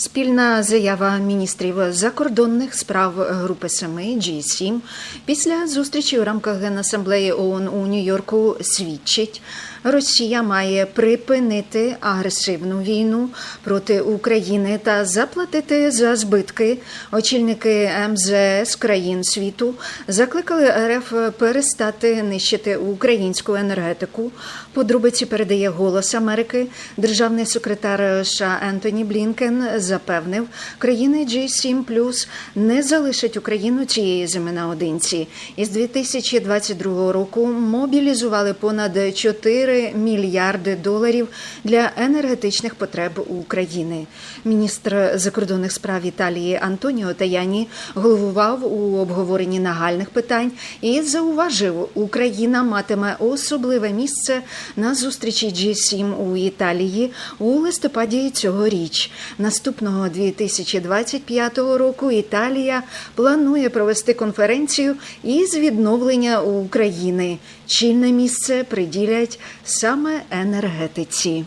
Спільна заява міністрів закордонних справ Групи Семи G7 після зустрічі у рамках Генасамблеї ООН у Нью-Йорку свідчить, Росія має припинити агресивну війну проти України та заплатити за збитки. Очільники МЗС країн світу закликали РФ перестати нищити українську енергетику. Подробиці передає голос Америки. Державний секретар США Ентоні Блінкен запевнив, країни G7 не залишать Україну цієї зими наодинці. Із 2022 року мобілізували понад 4 мільярди доларів для енергетичних потреб України. Міністр закордонних справ Італії Антоніо Таяні головував у обговоренні нагальних питань і зауважив, Україна матиме особливе місце на зустрічі G7 у Італії у листопаді цьогоріч. Наступного 2025 року Італія планує провести конференцію із відновлення України. Чільне місце приділять саме енергетиці.